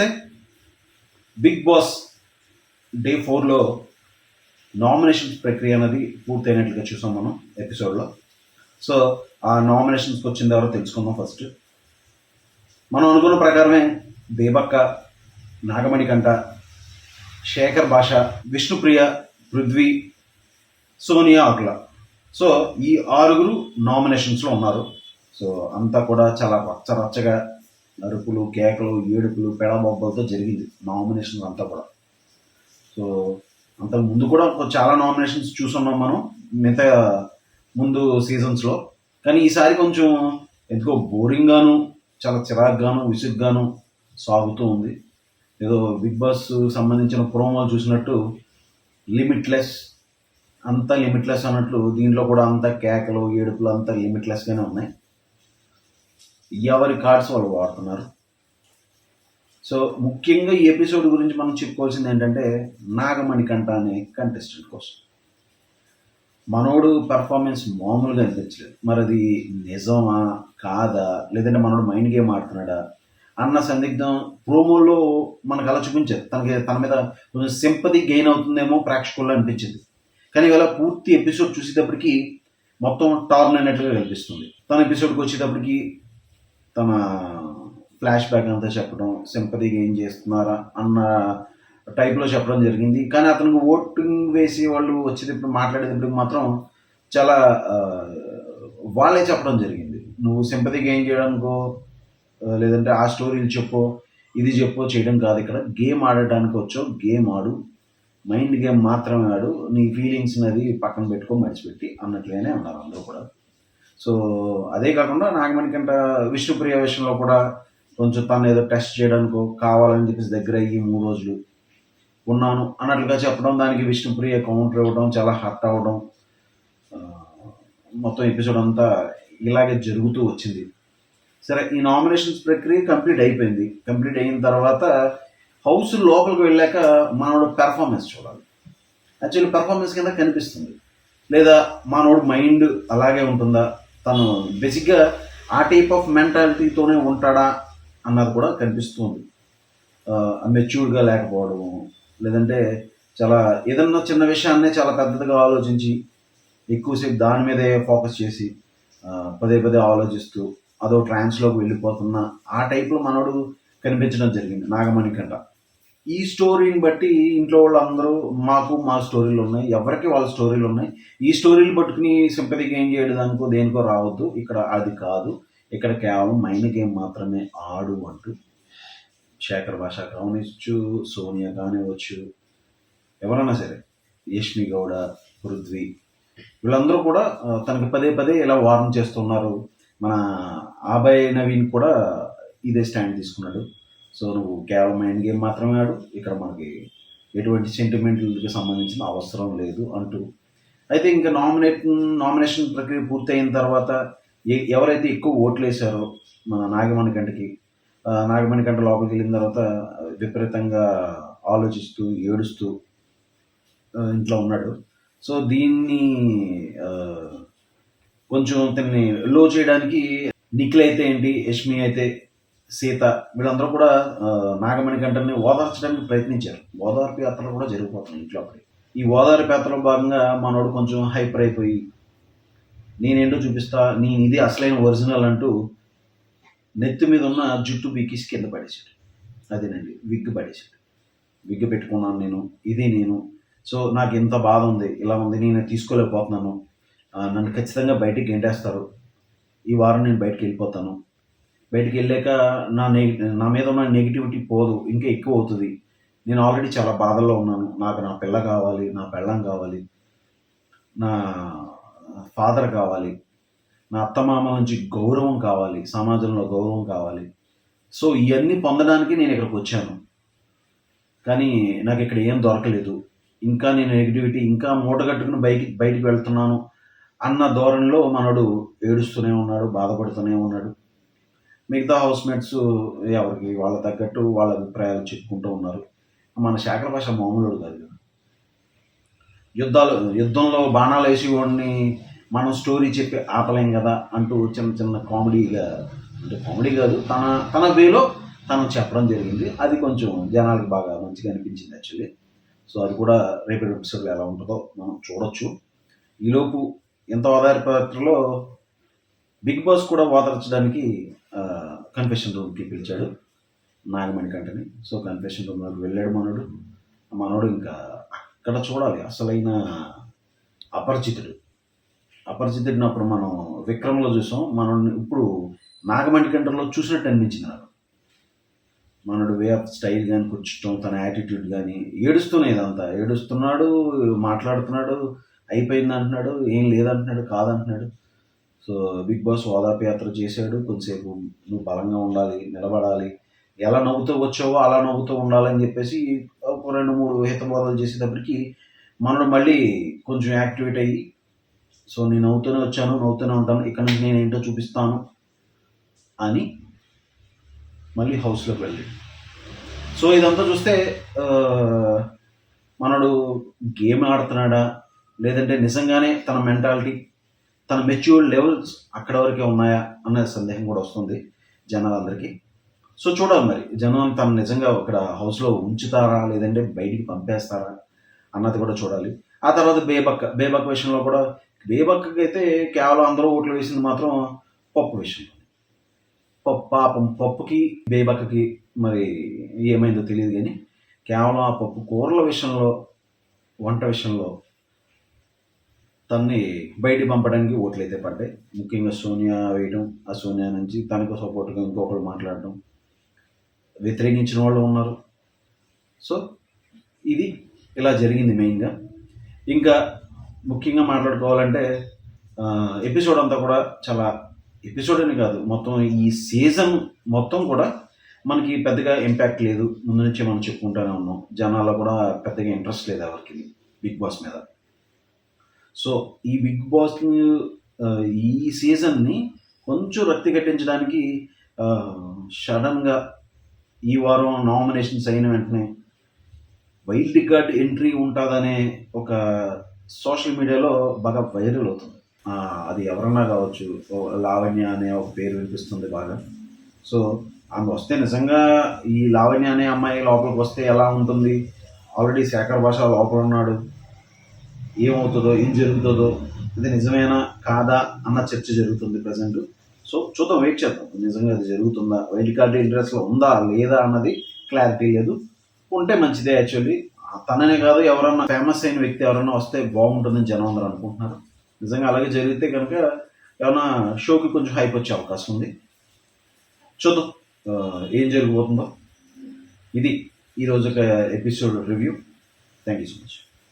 నమస్తే. Bigg Boss day ఫోర్లో nominations ప్రక్రియ అనేది పూర్తయినట్లుగా చూసాం మనం ఎపిసోడ్లో. సో ఆ నామినేషన్స్కి వచ్చింది ఎవరో తెలుసుకుందాం ఫస్ట్. మనం అనుకున్న ప్రకారమే దేబక్క నాగమణికంట శేఖర్ భాష విష్ణుప్రియ పృథ్వీ సోనియా ఆకుల. సో ఈ ఆరుగురు నామినేషన్స్లో ఉన్నారు. సో అంతా కూడా చాలా రచ్చ రచ్చగా అరుపులు కేకలు ఏడుపులు పెడబొబ్బలతో జరిగింది. నామినేషన్ అంతా కూడా. సో అంత ముందు కూడా చాలా నామినేషన్స్ చూసున్నాం మనం మిగతా ముందు సీజన్స్లో కానీ ఈసారి కొంచెం ఎందుకో బోరింగ్గాను చాలా చిరాగ్గాను విసుగ్గాను సాగుతూ ఉంది. ఏదో బిగ్ బాస్ సంబంధించిన ప్రోమో చూసినట్టు లిమిట్లెస్ అంతా లిమిట్లెస్ అన్నట్లు దీంట్లో కూడా అంతా కేకలు ఏడుపులు అంతా లిమిట్లెస్గానే ఉన్నాయి. ఎవరి కార్డ్స్ వాళ్ళు వాడుతున్నారు. సో ముఖ్యంగా ఈ ఎపిసోడ్ గురించి మనం చెప్పుకోవాల్సింది ఏంటంటే నాగమణికంట అనే కంటెస్టెంట్ కోసం. మనోడు పెర్ఫార్మెన్స్ మామూలుగా అనిపించలేదు. మరి అది నిజమా? కాదా? లేదంటే మనోడు మైండ్ గేమ్ ఆడుతున్నాడా? అన్న సందిగ్ధం ప్రోమోలో మనకు అలా చూపించారు. తనకి తన మీద కొంచెం సింపతి గెయిన్ అవుతుందేమో ప్రేక్షకుల్లో అనిపించింది. కానీ ఇవాళ పూర్తి ఎపిసోడ్ చూసేటప్పటికి మొత్తం టార్న్ అయినట్లుగా కనిపిస్తుంది. తన ఎపిసోడ్కి వచ్చేటప్పటికి తన ఫ్లాష్ బ్యాక్ అంతా చెప్పడం సింపతి ఏం చేస్తున్నారా అన్న టైప్లో చెప్పడం జరిగింది. కానీ అతనికి ఓటింగ్ వేసి వాళ్ళు వచ్చేటప్పుడు మాట్లాడేటప్పుడు మాత్రం చాలా వాళ్ళే చెప్పడం జరిగింది. నువ్వు సింపతి గెయిన్ చేయడానికో లేదంటే ఆ స్టోరీలు చెప్పో ఇది చెప్పో చేయడం కాదు ఇక్కడ. గేమ్ ఆడటానికి వచ్చో గేమ్ ఆడు. మైండ్ గేమ్ మాత్రమే ఆడు. నీ ఫీలింగ్స్ అది పక్కన పెట్టుకో మర్చిపెట్టి అన్నట్లుగానే ఉన్నారు అందరూ కూడా. సో అదే కాకుండా నాగమణికంట విష్ణుప్రియ విషయంలో కూడా కొంచెం తను ఏదో టెస్ట్ చేయడానికో కావాలని చెప్పేసి దగ్గర అయ్యి మూడు రోజులు ఉన్నాను అన్నట్లుగా చెప్పడం దానికి విష్ణుప్రియ కౌంటర్ ఇవ్వడం చాలా హర్ట్ అవ్వడం మొత్తం ఎపిసోడ్ అంతా ఇలాగే జరుగుతూ వచ్చింది. సరే ఈ నామినేషన్స్ ప్రక్రియ కంప్లీట్ అయిపోయింది. కంప్లీట్ అయిన తర్వాత హౌస్ లోపలికి వెళ్ళాక మనోడు పెర్ఫార్మెన్స్ చూడాలి. యాక్చువల్లీ పెర్ఫార్మెన్స్ కింద కనిపిస్తుంది. లేదా మనోడు మైండ్ అలాగే ఉంటుందా? తను బేసిక్గా ఆ టైప్ ఆఫ్ మెంటాలిటీతోనే ఉంటాడా అన్నది కూడా కనిపిస్తుంది. మెచ్యూర్డ్గా లేకపోవడము లేదంటే చాలా ఏదన్నా చిన్న విషయాన్నే చాలా పెద్దదిగా ఆలోచించి ఎక్కువసేపు దాని మీదే ఫోకస్ చేసి పదే పదే ఆలోచిస్తూ అదో ట్రాన్స్లోకి వెళ్ళిపోతున్న ఆ టైప్లో మనోడు కనిపించడం జరిగింది నాగమణి కంట ఈ స్టోరీని బట్టి ఇంట్లో వాళ్ళందరూ మాకు మా స్టోరీలు ఉన్నాయి ఎవరికి వాళ్ళ స్టోరీలు ఉన్నాయి. ఈ స్టోరీలు పట్టుకుని సింపతి గేమ్ చేయడానికో దేనికో రావద్దు. ఇక్కడ అది కాదు. ఇక్కడ కేవలం మైండ్ గేమ్ మాత్రమే ఆడు అంటూ శేఖర్ భాష కానివచ్చు సోనియా కానివచ్చు ఎవరైనా సరే యష్మి గౌడ పృథ్వీ వీళ్ళందరూ కూడా తనకి పదే పదే ఇలా వార్న్ చేస్తున్నారు. మన ఆబాయ్ నవీన్ కూడా ఇదే స్టాండ్ తీసుకున్నాడు. సో నువ్వు కేవలం మైండ్ గేమ్ మాత్రమే ఆడు. ఇక్కడ మనకి ఎటువంటి సెంటిమెంట్లకి సంబంధించిన అవసరం లేదు అంటూ. అయితే ఇంకా నామినేట్ నామినేషన్ ప్రక్రియ పూర్తయిన తర్వాత ఎవరైతే ఎక్కువ ఓట్లు వేశారో మన నాగమణి గంటకి నాగమణి గంట లోపలికి వెళ్ళిన తర్వాత విపరీతంగా ఆలోచిస్తూ ఏడుస్తూ ఇంట్లో ఉన్నాడు. సో దీన్ని కొంచెం తన్ని లో చేయడానికి నిఖిల్ అయితే ఏంటి యష్మి అయితే సీత వీళ్ళందరూ కూడా నాగమణి గంటని ఓదార్చడానికి ప్రయత్నించారు. ఓదార్పు యాత్రలు కూడా జరిగిపోతున్నాయి ఇంట్లో అప్పుడు. ఈ ఓదార్పు యాత్రలో భాగంగా మనోడు కొంచెం హైపర్ అయిపోయి నేనేంటో చూపిస్తా నేను ఇది అసలైన ఒరిజినల్ అంటూ నెత్తి మీద ఉన్న జుట్టు బీకిసి కింద పడేసాడు అదేనండి విగ్గు పడేశాడు. విగ్గు పెట్టుకున్నాను నేను ఇది నేను. సో నాకు ఎంత బాధ ఉంది ఇలా ఉంది నేను తీసుకోలేకపోతున్నాను. నన్ను ఖచ్చితంగా బయటికి గెంటేస్తారు. ఈ వారం నేను బయటికి వెళ్ళిపోతాను. బయటికి వెళ్ళాక నా నె నా మీద ఉన్న నెగిటివిటీ పోదు ఇంకా ఎక్కువ అవుతుంది. నేను ఆల్రెడీ చాలా బాధల్లో ఉన్నాను. నాకు నా పిల్ల కావాలి నా పెళ్ళం కావాలి నా ఫాదర్ కావాలి నా అత్తమామ నుంచి గౌరవం కావాలి సమాజంలో గౌరవం కావాలి. సో ఇవన్నీ పొందడానికి నేను ఇక్కడికి వచ్చాను. కానీ నాకు ఇక్కడ ఏం దొరకలేదు. ఇంకా నేను నెగిటివిటీ ఇంకా మూటగట్టుకుని బయటికి బయటికి వెళ్తున్నాను అన్న ధోరణిలో మనడు ఏడుస్తూనే ఉన్నాడు బాధపడుతూనే ఉన్నాడు. మిగతా హౌస్ మేట్స్ ఎవరికి వాళ్ళ తగ్గట్టు వాళ్ళ అభిప్రాయాలు చెప్పుకుంటూ ఉన్నారు. మన శాఖల భాష మామూలుడు కాదు కదా. యుద్ధాలు యుద్ధంలో బాణాలు వేసి వాడిని మనం స్టోరీ చెప్పి ఆపలేం కదా అంటూ చిన్న చిన్న కామెడీగా అంటే కామెడీ కాదు తన తన వేలో తను చెప్పడం జరిగింది. అది కొంచెం జనాలకు బాగా మంచిగా అనిపించింది యాక్చువల్లీ. సో అది కూడా రేపటి ఎపిసోడ్లో ఎలా ఉంటుందో మనం చూడొచ్చు. ఈలోపు ఇంత ఓదార్పాత్రలో బిగ్ బాస్ కూడా ఓదార్చడానికి కన్ఫెషన్ రూమ్కి పిలిచాడు నాగమణి కంటని. సో కన్ఫెషన్ రూమ్లోకి వెళ్ళాడు మనోడు. మనోడు ఇంకా అక్కడ చూడాలి. అసలైన అపరిచితుడు. అపరిచితుడిని అప్పుడు మనం విక్రమ్లో చూసాం. మనల్ని ఇప్పుడు నాగమణి కంటలో చూసినట్టు అనిపించింది నాకు. మనడు వే ఆఫ్ స్టైల్ కానీ కూర్చోటం తన యాటిట్యూడ్ కానీ ఏడుస్తూనే ఇదంతా ఏడుస్తున్నాడు మాట్లాడుతున్నాడు అయిపోయింది అంటున్నాడు ఏం లేదంటున్నాడు కాదంటున్నాడు. సో బిగ్ బాస్ ఓదార్పు యాత్ర చేశాడు. కొంతసేపు నువ్వు బలంగా ఉండాలి నిలబడాలి. ఎలా నవ్వుతూ వచ్చావో అలా నవ్వుతూ ఉండాలని చెప్పేసి ఒక రెండు మూడు హితబోధలు చేసేటప్పటికి మనడు మళ్ళీ కొంచెం యాక్టివేట్ అయ్యి సో నేను నవ్వుతూనే వచ్చాను నవ్వుతూనే ఉంటాను ఇక్కడ నుంచి నేను ఏంటో చూపిస్తాను అని మళ్ళీ హౌస్లోకి వెళ్ళి. సో ఇదంతా చూస్తే మనడు గేమ్ ఆడుతున్నాడా? లేదంటే నిజంగానే తన మెంటాలిటీ తన మెచ్యూర్డ్ లెవెల్స్ అక్కడ వరకే ఉన్నాయా అనే సందేహం కూడా వస్తుంది జనాలందరికీ. సో చూడాలి మరి జనం తను నిజంగా ఇక్కడ హౌస్లో ఉంచుతారా లేదంటే బయటికి పంపేస్తారా అన్నది కూడా చూడాలి. ఆ తర్వాత బేబక్క బేబక్క విషయంలో కూడా బేబక్కకి అయితే కేవలం అందరూ ఓట్లు వేసింది మాత్రం పప్పు విషయంలో. పప్పు పాపం పప్పుకి బేబక్కకి మరి ఏమైందో తెలియదు కానీ కేవలం ఆ పప్పు కూరల విషయంలో వంట విషయంలో తన్ని బయటికి పంపడానికి ఓట్లు అయితే పడ్డాయి. ముఖ్యంగా సోనియా వేయడం ఆ సోనియా నుంచి తనకు సపోర్ట్గా ఇంకొకరు మాట్లాడటం వ్యతిరేకించిన వాళ్ళు ఉన్నారు. సో ఇది ఇలా జరిగింది మెయిన్గా. ఇంకా ముఖ్యంగా మాట్లాడుకోవాలంటే ఎపిసోడ్ అంతా కూడా చాలా ఎపిసోడ్ అని కాదు మొత్తం ఈ సీజన్ మొత్తం కూడా మనకి పెద్దగా ఇంపాక్ట్ లేదు. ముందు నుంచే మనం చెప్పుకుంటూనే ఉన్నాం. జనాల్లో కూడా పెద్దగా ఇంట్రెస్ట్ లేదు ఎవరికి బిగ్ బాస్ మీద. సో ఈ బిగ్ బాస్ ఈ సీజన్ని కొంచెం రక్తి కట్టించడానికి సడన్గా ఈ వారం నామినేషన్స్ అయిన వెంటనే వైల్డ్ కార్డ్ ఎంట్రీ ఉంటుందనే ఒక సోషల్ మీడియాలో బాగా వైరల్ అవుతుంది. అది ఎవరన్నా కావచ్చు లావణ్య అనే ఒక పేరు వినిపిస్తుంది బాగా. సో ఆమె వస్తే నిజంగా ఈ లావణ్య అనే అమ్మాయి లోపలికి వస్తే ఎలా ఉంటుంది? ఆల్రెడీ శేఖర్ భాష లోపల ఉన్నాడు. ఏమవుతుందో ఏం జరుగుతుందో ఇది నిజమేనా కాదా అన్న చర్చ జరుగుతుంది ప్రజెంట్. సో చూద్దాం వెయిట్ చేద్దాం. నిజంగా అది జరుగుతుందా? వైల్డ్ కార్డ్ ఇంట్రెస్ట్లో ఉందా లేదా అన్నది క్లారిటీ లేదు. ఉంటే మంచిదే యాక్చువల్లీ తననే కాదు ఎవరన్నా ఫేమస్ అయిన వ్యక్తి ఎవరన్నా వస్తే బాగుంటుందని జనం అందరూ అనుకుంటున్నారు. నిజంగా అలాగే జరిగితే కనుక ఏమైనా షోకి కొంచెం హైప్ వచ్చే అవకాశం ఉంది. చూద్దాం. ఏం జరిగిపోతుందో ఇది ఈరోజు ఒక episode review thank you so much